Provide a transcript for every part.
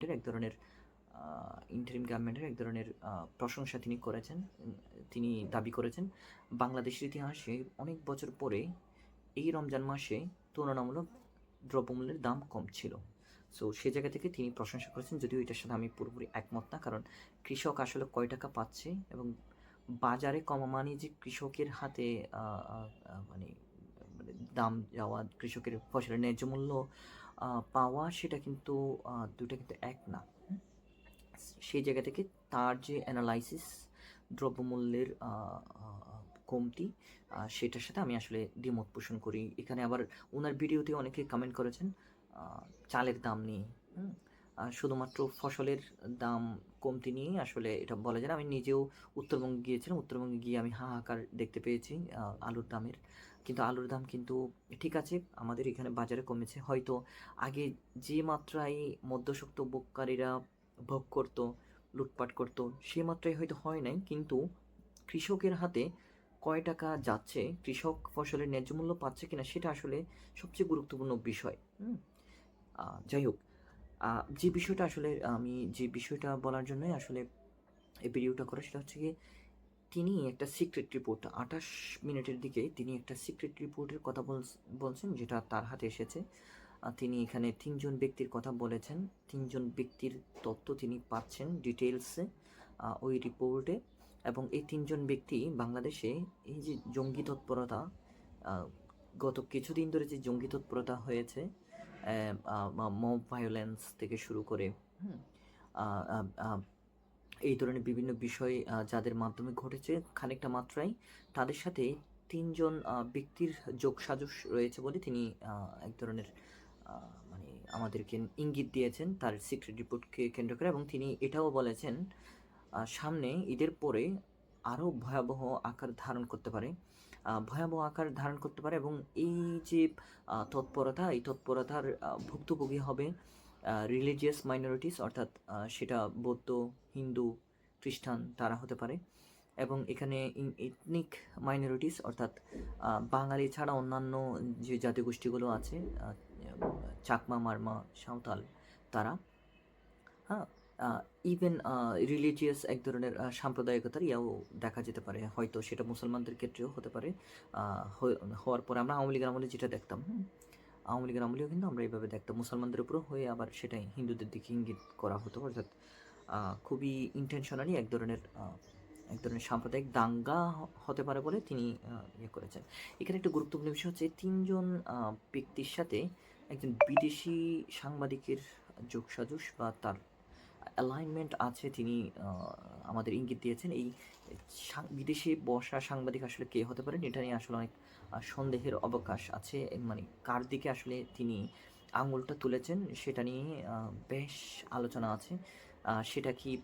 এক ধরনের ইন্টারিম গভর্নমেন্টের এক ধরনের প্রশংসা তিনি করেছেন, তিনি দাবি করেছেন। বাংলাদেশের ইতিহাসে অনেক বছর পরে এই রমজান মাসে তুলনামূলক দ্রব্যমূল্যের দাম কম ছিল। সো সে জায়গা থেকে তিনি প্রশংসা করেছেন, যদিও এটার সাথে আমি পুরোপুরি একমত না, কারণ কৃষক আসলে কয় টাকা পাচ্ছে এবং বাজারে কমা মানে যে কৃষকের হাতে মানে মানে দাম যাওয়া কৃষকের ফসলের ন্যায্য মূল্য পাওয়া সেটা কিন্তু দুটা কিন্তু এক না। সেই জায়গা থেকে তার যে অ্যানালাইসিস দ্রব্যমূল্যের কমতি সেটার সাথে আমি আসলে দ্বিমত পোষণ করি। এখানে আবার ওনার ভিডিওতে অনেকে কমেন্ট করেছেন চালের দাম নিয়ে। শুধুমাত্র ফসলের দাম কমতি নিয়ে আসলে এটা বলা যায় না। আমি নিজেও উত্তরবঙ্গে গিয়েছিলাম, উত্তরবঙ্গে গিয়ে আমি হাহাকার দেখতে পেয়েছি আলুর দামের। কিন্তু আলুর দাম কিন্তু ঠিক আছে, আমাদের এখানে বাজারে কমেছে। হয়তো আগে যে মাত্রায় মধ্যসক্ত ভোগকারীরা ভোগ করতো, লুটপাট করতো, সে মাত্রায় হয়তো হয় নাই। কিন্তু কৃষকের হাতে কয় টাকা যাচ্ছে, কৃষক ফসলের ন্যায্য মূল্য পাচ্ছে কিনা, সেটা আসলে সবচেয়ে গুরুত্বপূর্ণ বিষয়। হুম? যাই হোক যে বিষয়টা আসলে আমি, যে বিষয়টা বলার জন্যই আসলে এই ভিডিওটা করা, সেটা হচ্ছে গিয়ে তিনি একটা সিক্রেট রিপোর্ট আঠাশ মিনিটের দিকে তিনি একটা সিক্রেট রিপোর্টের কথা বলছেন, যেটা তার হাতে এসেছে। তিনি এখানে তিনজন ব্যক্তির কথা বলেছেন। তিনজন ব্যক্তির তথ্য তিনি পাচ্ছেন ডিটেলসে ওই রিপোর্টে এবং এই তিনজন ব্যক্তি বাংলাদেশে এই যে জঙ্গি তৎপরতা গত কিছুদিন ধরে যে জঙ্গি তৎপরতা হয়েছে মব ভায়োলেন্স থেকে শুরু করে এই ধরনের বিভিন্ন বিষয় যাদের মাধ্যমে ঘটেছে খানিকটা মাত্রায় তাদের সাথে তিনজন ব্যক্তির যোগসাজশ রয়েছে বলে তিনি এক ধরনের মানে আমাদেরকে ইঙ্গিত দিয়েছেন তার সিক্রেট রিপোর্টকে কেন্দ্র করে এবং তিনি এটাও বলেছেন সামনে ঈদের পরে আরও ভয়াবহ আকার ধারণ করতে পারে। ভয়াবহ আকার ধারণ করতে পারে এবং এই যে তৎপরতা, এই তৎপরতার ভুক্তভোগী হবে রিলিজিয়াস মাইনরিটিস অর্থাৎ সেটা বৌদ্ধ, হিন্দু, খ্রিস্টান তারা হতে পারে এবং এখানে ইথনিক মাইনরিটিস অর্থাৎ বাঙালি ছাড়া অন্যান্য যে জাতিগোষ্ঠীগুলো আছে চাকমা, মারমা, সাঁওতাল তারা হ্যাঁ ইভেন রিলিজিয়াস এক ধরনের সাম্প্রদায়িকতার ইয়াও দেখা যেতে পারে। হয়তো সেটা মুসলমানদের ক্ষেত্রেও হতে পারে। হওয়ার পরে আমরা আওয়ামী লীগের আমলে যেটা দেখতাম আওয়ামী লীগের আমলেও কিন্তু আমরা এইভাবে দেখতাম। মুসলমানদের উপরও হয়ে আবার সেটাই হিন্দুদের দিকে ইঙ্গিত করা হতো। অর্থাৎ খুবই ইন্টেনশনালি এক ধরনের এক ধরনের সাম্প্রদায়িক দাঙ্গা হতে পারে বলে তিনি ইয়ে করেছেন। এখানে একটা গুরুত্বপূর্ণ বিষয় হচ্ছে তিনজন ব্যক্তির সাথে একজন বিদেশি সাংবাদিকের যোগসাজশ বা তার অ্যালাইনমেন্ট আছে তিনি আমাদের ইঙ্গিত দিয়েছেন। এই বিদেশে বসা সাংবাদিক আসলে কে হতে পারেন এটা নিয়ে আসলে অনেক সন্দেহের অবকাশ আছে। মানে কার দিকে আসলে তিনি আঙুলটা তুলেছেন সেটা নিয়ে বেশ আলোচনা আছে। সেটা কি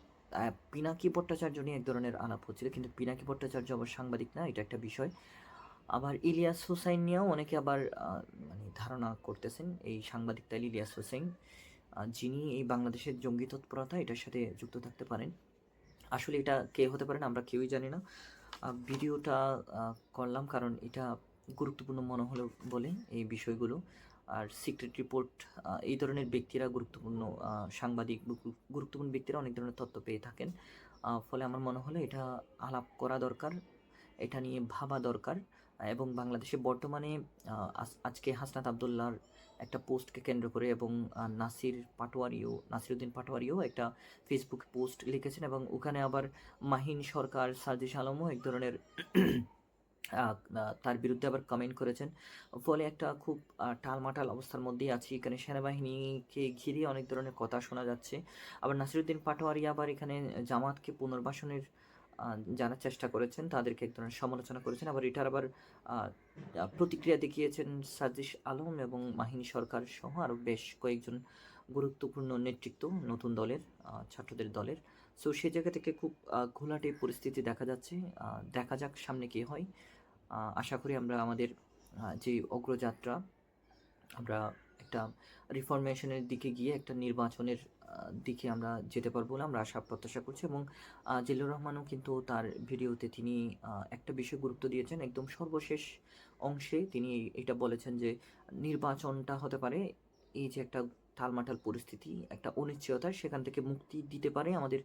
পিনাকি ভট্টাচার্য নিয়ে এক ধরনের আলাপ হচ্ছিল কিন্তু পিনাকি ভট্টাচার্য আবার সাংবাদিক না এটা একটা বিষয়। আবার ইলিয়াস হোসাইন নিয়েও অনেকে আবার মানে ধারণা করতেছেন এই সাংবাদিক ইলিয়াস আহ, যিনি এই বাংলাদেশের জঙ্গি তৎপরতা, এটার সাথে যুক্ত থাকতে পারেন। আসলে এটা কে হতে পারেন আমরা কেউই জানি না। ভিডিওটা করলাম কারণ এটা গুরুত্বপূর্ণ মনে হলো বলে এই বিষয়গুলো। আর সিক্রেট রিপোর্ট এই ধরনের ব্যক্তিরা গুরুত্বপূর্ণ সাংবাদিক গুরুত্বপূর্ণ ব্যক্তিরা অনেক ধরনের তথ্য পেয়ে থাকেন। ফলে আমার মনে হলো এটা আলাপ করা দরকার, এটা নিয়ে ভাবা দরকার। এবং বাংলাদেশে বর্তমানে আজ- আজকে হাসনাত আবদুল্লাহর একটা পোস্টকে কেন্দ্র করে এবং নাসির পাটোয়ারিও, নাসিরুদ্দিন পাটোয়ারিও একটা ফেসবুক পোস্ট লিখেছেন এবং ওখানে আবার মাহিন সরকার সাজিশ আলমও এক ধরনের তার বিরুদ্ধে আবার কমেন্ট করেছেন। ফলে একটা খুব টালমাটাল অবস্থার মধ্যেই আছি। এখানে সেনাবাহিনীকে ঘিরে অনেক ধরনের কথা শোনা যাচ্ছে। আবার নাসিরুদ্দিন পাটোয়ারি আবার এখানে জামাতকে পুনর্বাসনের জানার চেষ্টা করেছেন, তাদেরকে এক ধরনের সমালোচনা করেছেন। আবার এটার আবার প্রতিক্রিয়া দেখিয়েছেন সাজিশ আলম এবং মাহিনী সরকার সহ আরও বেশ কয়েকজন গুরুত্বপূর্ণ নেতৃত্ব নতুন দলের ছাত্রদের দলের। সো সে জায়গা থেকে খুব ঘোলাটে পরিস্থিতি দেখা যাচ্ছে। দেখা যাক সামনে কী হয়। আশা করি আমরা আমাদের যে অগ্রযাত্রা, আমরা একটা রিফরমেশনের দিকে গিয়ে একটা নির্বাচনের দিকে আমরা যেতে পারব বলে আমরা আশা, প্রত্যাশা করছি এবং জিল্লুর রহমানও কিন্তু তার ভিডিওতে তিনি একটা বিষয় গুরুত্ব দিয়েছেন। একদম সর্বশেষ অংশে তিনি এটা বলেছেন যে, নির্বাচনটা হতে পারে এই যে একটা টালমাটাল পরিস্থিতি, একটা অনিশ্চয়তা, সেখান থেকে মুক্তি দিতে পারে আমাদের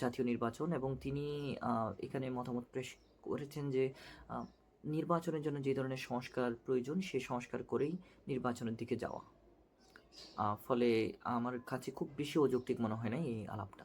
জাতীয় নির্বাচন এবং তিনি এখানে মতামত পেশ করেছেন যে নির্বাচনের জন্য যে ধরনের সংস্কার প্রয়োজন, সে সংস্কার করেই নির্বাচনের দিকে যাওয়া। ফলে আমার কাছে খুব বেশি অযৌক্তিক মনে হয় না এই আলাপটা।